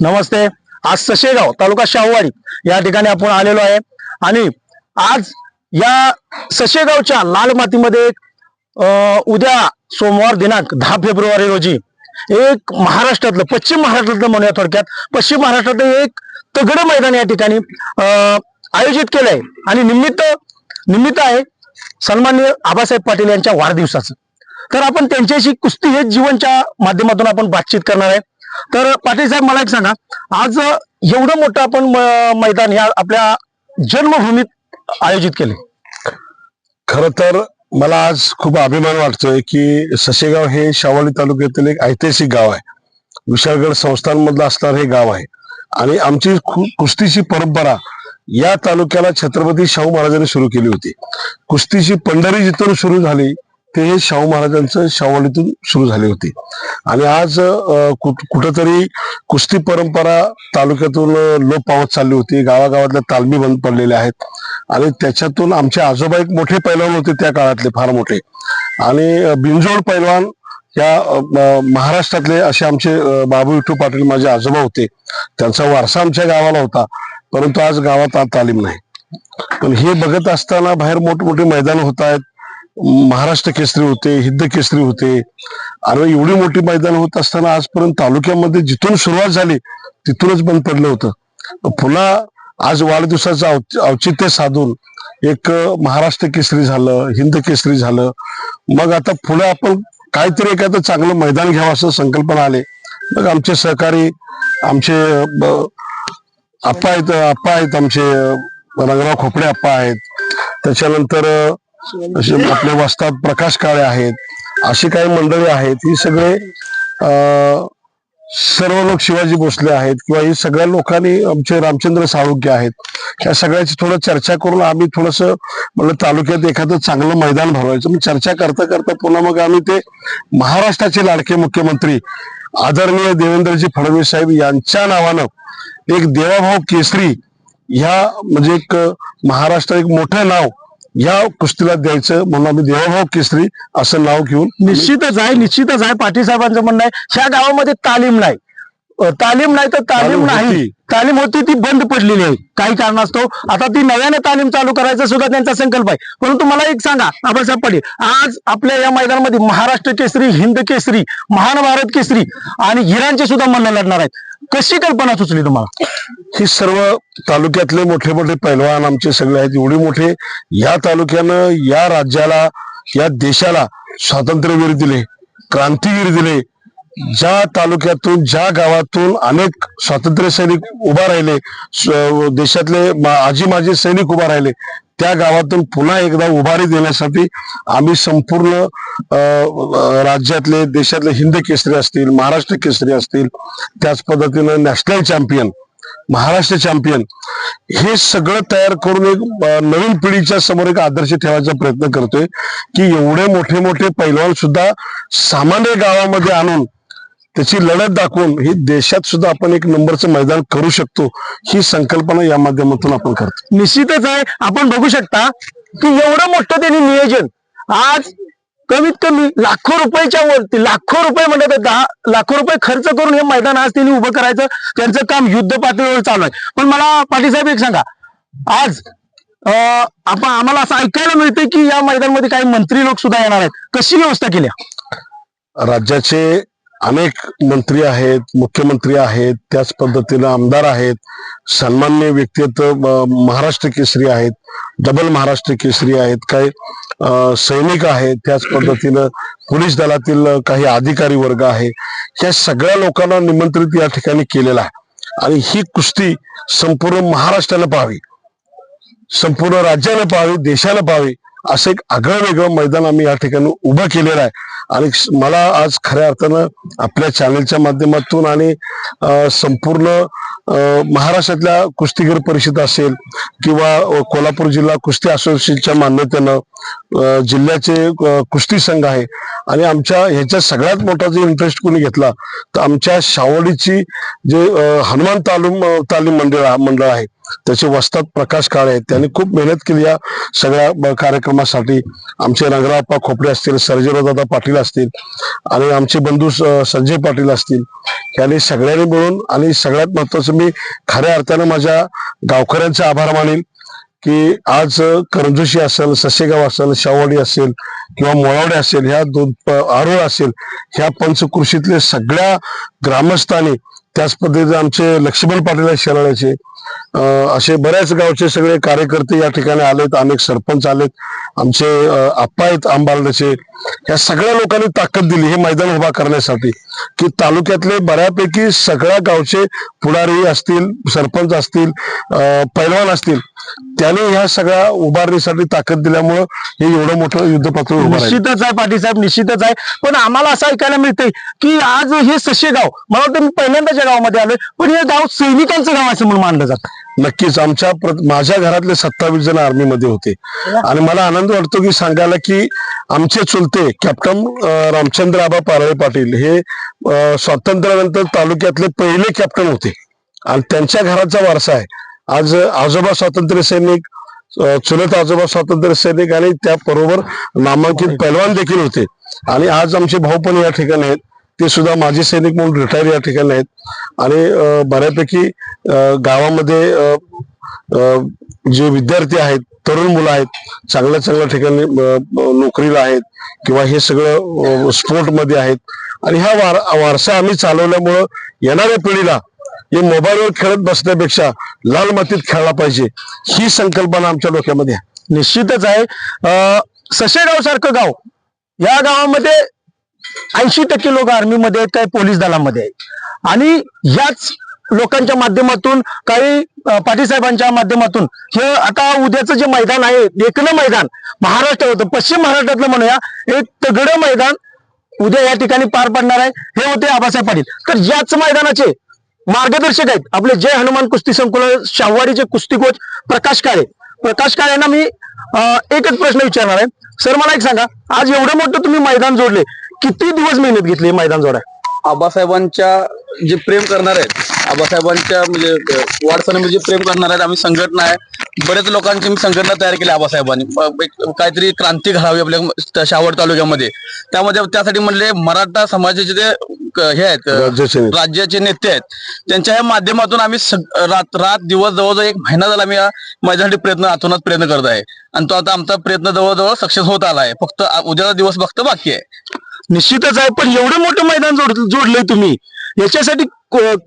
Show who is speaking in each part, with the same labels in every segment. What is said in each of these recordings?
Speaker 1: नमस्ते. आज सशेगाव तालुका शाहूवाडी या ठिकाणी आपण आलेलो आहे. आणि आज या सशेगावच्या लाल मातीमध्ये अं, उद्या सोमवार दिनांक दहा फेब्रुवारी रोजी एक महाराष्ट्रातलं पश्चिम महाराष्ट्रातलं म्हणूया थोडक्यात. पश्चिम महाराष्ट्रातलं एक तगड मैदान या ठिकाणी अं, आयोजित केलंय. आणि निमित्त निमित्त आहे सन्मान्य आबासाहेब पाटील यांच्या वाढदिवसाचं. तर आपण त्यांच्याशी कुस्ती हे जीवनच्या माध्यमातून आपण बातचीत करणार आहे. तर पाटील साहेब मला एक सांगा. आज एवढं मोठं आपण मैदान या आपल्या जन्मभूमीत आयोजित केले
Speaker 2: खर तर मला आज खूप अभिमान वाटतोय की ससेगाव हे शावली तालुक्यातील एक ऐतिहासिक गाव आहे. विशाळगड संस्थांमधलं असणारं हे गाव आहे. आणि आमची कुस्तीची परंपरा या तालुक्याला छत्रपती शाहू महाराजांनी सुरू केली होती. कुस्तीची पंढरी जिथून सुरू झाली ते हे शाहू महाराजांचं शावलीतून सुरू झाले होते. आणि आज कुठंतरी कुस्ती परंपरा तालुक्यातून लोप पावत चालली होती. गावागावातल्या तालमी बंद पडलेल्या आहेत. आणि त्याच्यातून आमचे आजोबा एक मोठे पैलवान होते त्या काळातले फार मोठे. आणि बिंजोड पैलवान या महाराष्ट्रातले असे आमचे बाबू विठू पाटील माझे आजोबा होते. त्यांचा वारसा आमच्या गावाला होता. परंतु आज गावात आज तालीम नाही. पण हे बघत असताना बाहेर मोठमोठे मैदान होत आहेत. महाराष्ट्र केसरी होते हिंद केसरी होते. अरे एवढी मोठी मैदान होत असताना आजपर्यंत तालुक्यामध्ये जिथून सुरुवात झाली तिथूनच बंद पडलं होतं. पुन्हा आज वाढदिवसाचं औचित्य साधून एक महाराष्ट्र केसरी झालं हिंद केसरी झालं. मग आता पुढे आपण काहीतरी एखादं चांगलं मैदान घ्यावं असं संकल्पना आले. मग आमचे सहकारी आमचे आप्पा आहेत आप्पा आहेत आमचे रंगराव खोपडे आप्पा आहेत. त्याच्यानंतर असे आपले वस्ताद प्रकाश काळे आहेत अशी काही मंडळी आहेत ही सगळे सर्व लोक शिवाजी भोसले आहेत किंवा ही सगळ्या लोकांनी आमचे रामचंद्र साळुंके आहेत. या सगळ्याची थोडं चर्चा करून आम्ही थोडस म्हणलं तालुक्यात एखादं चांगलं मैदान भरवायचं. मग चर्चा करता करता पुन्हा मग आम्ही ते महाराष्ट्राचे लाडके मुख्यमंत्री आदरणीय देवेंद्रजी फडणवीस साहेब यांच्या नावानं एक देवाभाऊ केसरी ह्या म्हणजे एक महाराष्ट्र एक मोठं नाव या कुस्तीला द्यायचं म्हणून आम्ही देवाभाऊ केसरी असं नाव घेऊन
Speaker 1: निश्चितच आहे निश्चितच आहे. पाटील साहेबांचं म्हणणं आहे ह्या गावामध्ये तालीम नाही. तालीम नाही तर तालीम नाही. तालीम होती ती बंद पडलेली आहे. काही कारणास्तव. आता ती नव्याने तालीम चालू करायचा सुद्धा त्यांचा संकल्प आहे. परंतु मला एक सांगा आबासाहेब पाटील आज आपल्या या मैदानामध्ये महाराष्ट्र केसरी हिंद केसरी महान भारत केसरी आणि हिरांचे सुद्धा म्हणणं लढणार आहेत. कशी कल्पना सुचली तुम्हाला?
Speaker 2: ही सर्व तालुक्यातले मोठे मोठे पैलवान आमचे सगळे आहेत. एवढे मोठे या तालुक्यानं या राज्याला या देशाला स्वातंत्र्यवीर दिले क्रांतीवीर दिले. ज्या तालुक्यातून ज्या गावातून अनेक स्वातंत्र्य सैनिक उभा राहिले देशातले आजी माजी सैनिक उभा राहिले त्या गावातून पुन्हा एकदा उभारी देण्यासाठी आम्ही संपूर्ण राज्यातले देशातले हिंद केसरी असतील महाराष्ट्र केसरी असतील त्याच पद्धतीनं नॅशनल चॅम्पियन महाराष्ट्र चॅम्पियन हे सगळं तयार करून एक नवीन पिढीच्या समोर एक आदर्श ठेवायचा प्रयत्न करतोय की एवढे मोठे मोठे पैलवान सुद्धा सामान्य गावामध्ये आणून त्याची लढत दाखवून ही देशात सुद्धा आपण एक नंबरचं मैदान करू शकतो ही संकल्पना या माध्यमातून आपण करतो.
Speaker 1: निश्चितच आहे. आपण बघू शकता की एवढं मोठं त्यांनी नियोजन आज कमीत कमी लाखो रुपयाच्या वरती लाखो रुपये म्हणतात दहा लाखो रुपये खर्च करून हे मैदान आज त्यांनी उभं करायचं त्यांचं काम युद्ध पातळीवर चालू आहे. पण मला पाटील साहेब एक सांगा आज आपण आम्हाला असं ऐकायला मिळतं की या मैदानमध्ये काही मंत्री लोक सुद्धा येणार आहेत. कशी व्यवस्था केली?
Speaker 2: राज्याचे अनेक मंत्री आहेत मुख्यमंत्री आहेत त्याच पद्धतीनं आमदार आहेत सन्मान्य व्यक्तित्व महाराष्ट्र केसरी आहेत डबल महाराष्ट्र केसरी आहेत काही सैनिक आहेत त्याच पद्धतीनं पोलीस दलातील काही अधिकारी वर्ग आहे. या सगळ्या लोकांना निमंत्रित या ठिकाणी केलेला आहे. आणि ही कुस्ती संपूर्ण महाराष्ट्राला पाहावी संपूर्ण राज्याला पाहावी देशाला पाहावी असं एक आगळं वेगळं मैदान आम्ही या ठिकाणी उभं केलेलं आहे. आणि मला आज खऱ्या अर्थानं आपल्या चॅनलच्या माध्यमातून आणि संपूर्ण महाराष्ट्रातल्या कुस्तीगीर परिषद असेल किंवा कोल्हापूर जिल्हा कुस्ती असोसिएशनच्या मान्यतेनं जिल्ह्याचे कुस्ती संघ आहे आणि आमच्या ह्याच्या सगळ्यात मोठा जो इंटरेस्ट कोणी घेतला तर आमच्या शावडीची जे हनुमान तालुम तालीम मंडळ मंडळ आहे. त्याचे वस्तात प्रकाश काळे त्यांनी खूप मेहनत केली या सगळ्या कार्यक्रमासाठी. आमचे रंगराप्पा खोपडे असतील सर्जेरावदादा पाटील असतील आणि आमचे बंधू संजय पाटील असतील. यांनी सगळ्यांनी मिळून आणि सगळ्यात महत्वाचं मी खऱ्या अर्थानं माझ्या गावकऱ्यांचा आभार मानेल की आज करंजुशी असेल ससेगाव असेल शावडी असेल किंवा मोळावडे असेल ह्या दोन आरोळ असेल ह्या पंचकृषीतले सगळ्या ग्रामस्थांनी त्याच पद्धतीने आमचे लक्ष्मण पाटील आहेत असे बऱ्याच गावचे सगळे कार्यकर्ते या ठिकाणी आलेत अनेक सरपंच आलेत. आमचे आप्पा आहेत आंबालचे या सगळ्या लोकांनी ताकद दिली हे मैदान उभा करण्यासाठी की तालुक्यातले बऱ्यापैकी सगळ्या गावचे पुढारी असतील सरपंच असतील पैलवान असतील त्याने ह्या सगळ्या उभारणीसाठी ताकद दिल्यामुळं हे एवढं मोठं युद्ध पात्र
Speaker 1: निश्चितच आहे पाटील साहेब निश्चितच आहे. पण आम्हाला असं ऐकायला मिळतंय की आज हे सशेगाव मला वाटतं मी पहिल्यांदाच्या गावामध्ये आलोय पण हे गाव सैनिकांचं गाव असं म्हणून मानलं जातं.
Speaker 2: नक्कीच आमच्या माझ्या घरातले सत्तावीस जण आर्मीमध्ये होते. आणि मला आनंद वाटतो की सांगायला की आमचे चुलते कॅप्टन रामचंद्र आबा पारळे पाटील हे स्वातंत्र्यानंतर तालुक्यातले पहिले कॅप्टन होते. आणि त्यांच्या घराचा वारसा आहे. आज आजोबा स्वातंत्र्य सैनिक चुलत आजोबा स्वातंत्र्य सैनिक आणि त्या बरोबर नामांकित पैलवान देखील होते. आणि आज आमचे भाऊ पण या ठिकाणी आहेत. ते सुद्धा माजी सैनिक म्हणून रिटायर या ठिकाणी आहेत. आणि बऱ्यापैकी गावामध्ये जे विद्यार्थी आहेत तरुण मुलं आहेत चांगल्या चांगल्या ठिकाणी नोकरीला आहेत किंवा हे सगळं स्पोर्टमध्ये आहेत. आणि हा वार वारसा आम्ही चालवल्यामुळं येणाऱ्या पिढीला हे मोबाईलवर खेळत बसण्यापेक्षा लाल मातीत खेळला पाहिजे ही संकल्पना आमच्या डोक्यामध्ये आहे.
Speaker 1: निश्चितच आहे. अं, सशेगाव सारखं गाव या गावामध्ये ऐंशी टक्के लोक आर्मीमध्ये आहेत काही पोलीस दलामध्ये आहेत. आणि याच लोकांच्या माध्यमातून काही अं, पाटील साहेबांच्या माध्यमातून हे आता उद्याचं जे मैदान आहे एकलं मैदान महाराष्ट्र होतं पश्चिम महाराष्ट्रातलं म्हणूया एक तगडं मैदान उद्या या ठिकाणी पार पडणार आहे. हे होते आबासाहेब पाटील. तर याच मैदानाचे मार्गदर्शक आहेत. आपले जय हनुमान कुस्ती संकुल शाहवाडीचे कुस्ती कोच प्रकाश काळे. प्रकाश काळेंना मी अं, एकच प्रश्न विचारणार आहे. सर मला एक सांगा आज एवढं मोठं तुम्ही मैदान जोडले किती दिवस मेहनत घेतली हे मैदान जोडाय?
Speaker 3: आबासाहेबांच्या जे प्रेम करणार आहेत आबासाहेबांच्या म्हणजे वाटसनीमध्ये जे प्रेम करणार आहेत आम्ही संघटना आहे. बरेच लोकांची मी संघटना तयार केली आबासाहेबांनी. एक काहीतरी क्रांती घडावी आपल्या शावड तालुक्यामध्ये. त्यामध्ये त्यासाठी म्हणले मराठा समाजाचे जे हे आहेत
Speaker 2: राज्याचे नेते.
Speaker 3: आहेत त्यांच्या ह्या माध्यमातून आम्ही रात रात दिवस जवळजवळ एक महिना झाला आम्ही माझ्यासाठी प्रयत्न आतोनात प्रयत्न करत आहे. आणि तो आता आमचा प्रयत्न जवळजवळ सक्सेस होत आला आहे. फक्त उद्याचा दिवस फक्त बाकी आहे.
Speaker 1: निश्चितच आहे. पण एवढं मोठं मैदान जोड जोडलंय तुम्ही. याच्यासाठी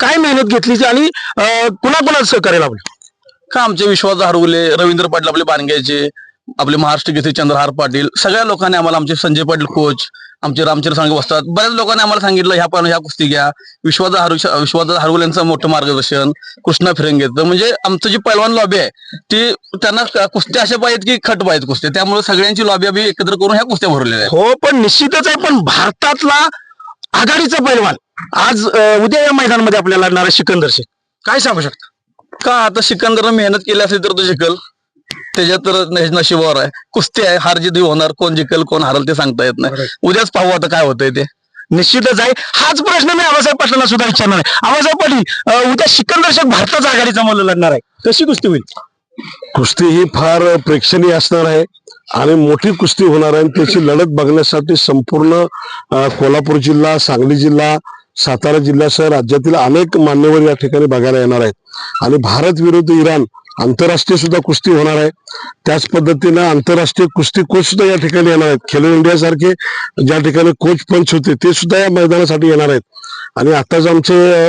Speaker 1: काय मेहनत घेतली आणि अं, सहकार्य लावलं
Speaker 3: का आमचे विश्वास हरवले? रवींद्र पाटील आपले बारंग्याचे आपले महाराष्ट्र केसरी चंद्रहार पाटील सगळ्या लोकांनी आम्हाला आमचे संजय पाटील कोच आमचे रामचंद्र सांगे बसतात. बऱ्याच लोकांनी आम्हाला सांगितलं ह्या पण ह्या कुस्ती घ्या. विश्वास हरु विश्वास हरवल यांचं मोठं मार्गदर्शन कृष्णा फिरंगेचं म्हणजे आमचं जी पैलवान लॉबी आहे ती त्यांना कुस्त्या अशा पाहिजेत की खट पाहिजेत कुस्त्या. त्यामुळे सगळ्यांची लॉबी आम्ही एकत्र करून ह्या कुस्त्या भरलेल्या आहेत.
Speaker 1: हो पण निश्चितच आहे पण भारतातला आघाडीचा पैलवान आज उद्या या मैदानामध्ये आपल्याला लढणार आहे सिकंदर शेख. काय सांगू शकता?
Speaker 3: का आता सिकंदरनं मेहनत केली असेल तर तो जिंकल. त्याच्यात तर नशिबावर आहे. कुस्ती आहे हार जिद्दी होणार कोण जिंकल कोण हारल ते सांगता येत नाही. उद्याच पाहू आता काय होतंय ते.
Speaker 1: निश्चितच आहे. हाच प्रश्न मी आबासाहेब पाटलांना सुद्धा विचारणार आहे. आबासाहेब पाटील उद्या सिकंदर शेख भारताचा आघाडीचा मुलं लढणार आहे. कशी कुस्ती होईल?
Speaker 2: कुस्ती ही फार प्रेक्षणीय असणार आहे. आणि मोठी कुस्ती होणार आहे. आणि त्याची लढत बघण्यासाठी संपूर्ण कोल्हापूर जिल्हा सांगली जिल्हा सातारा जिल्ह्यासह राज्यातील अनेक मान्यवर या ठिकाणी बघायला येणार आहेत. आणि भारत विरुद्ध इराण आंतरराष्ट्रीय सुद्धा कुस्ती होणार आहे. त्याच पद्धतीनं आंतरराष्ट्रीय कुस्ती कोच सुद्धा या ठिकाणी येणार आहेत. खेलो इंडिया सारखे ज्या ठिकाणी कोच पंच होते ते सुद्धा या मैदानासाठी येणार आहेत. आणि आताच आमचे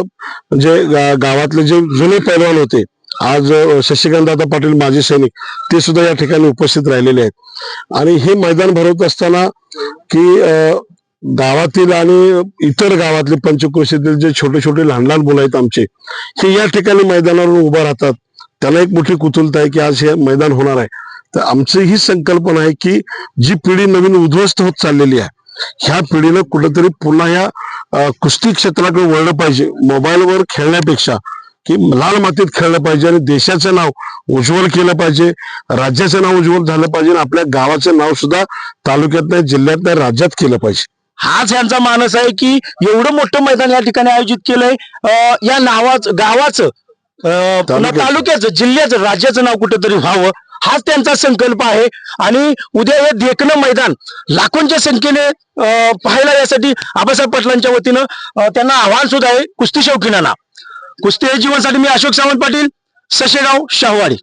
Speaker 2: जे गावातले जे जुने पैलवान होते आज शशिकांतदादा शशिकांत दादा पाटील माजी सैनिक ते सुद्धा या ठिकाणी उपस्थित राहिलेले आहेत. आणि हे मैदान भरवत असताना की गावातील आणि इतर गावातले पंचक्रोशीतील जे छोटे छोटे लहान लहान मुलं आहेत आमचे हे या ठिकाणी मैदानावर उभं राहतात. त्यांना एक मोठी कुतुलता आहे की आज हे मैदान होणार आहे. तर आमची ही संकल्पना आहे की जी पिढी नवीन उद्ध्वस्त होत चाललेली आहे ह्या पिढीनं कुठेतरी पुन्हा ह्या कुस्ती क्षेत्राकडे वळलं पाहिजे. मोबाईलवर खेळण्यापेक्षा की लाल मातीत खेळलं पाहिजे आणि देशाचं नाव उज्ज्वल केलं पाहिजे राज्याचं नाव उज्ज्वल झालं पाहिजे आणि आपल्या गावाचं नाव सुद्धा तालुक्यात नाही जिल्ह्यात नाही राज्यात केलं पाहिजे.
Speaker 1: हाच यांचा मानस आहे की एवढं मोठं मैदान या ठिकाणी आयोजित केलंय. अं, या नावाचं गावाचं पुन्हा
Speaker 2: तालुक्याचं.
Speaker 1: जिल्ह्याचं राज्याचं नाव कुठेतरी व्हावं हाच त्यांचा संकल्प आहे. आणि उद्या हे देखणं मैदान लाखोंच्या संख्येने पाहायला यासाठी आबासाहेब पाटलांच्या वतीनं त्यांना आव्हान सुद्धा आहे कुस्ती शौकीनांना. कुस्ती जीवनसाठी मी अशोक सावंत पाटील सशेगाव शाहवाडी.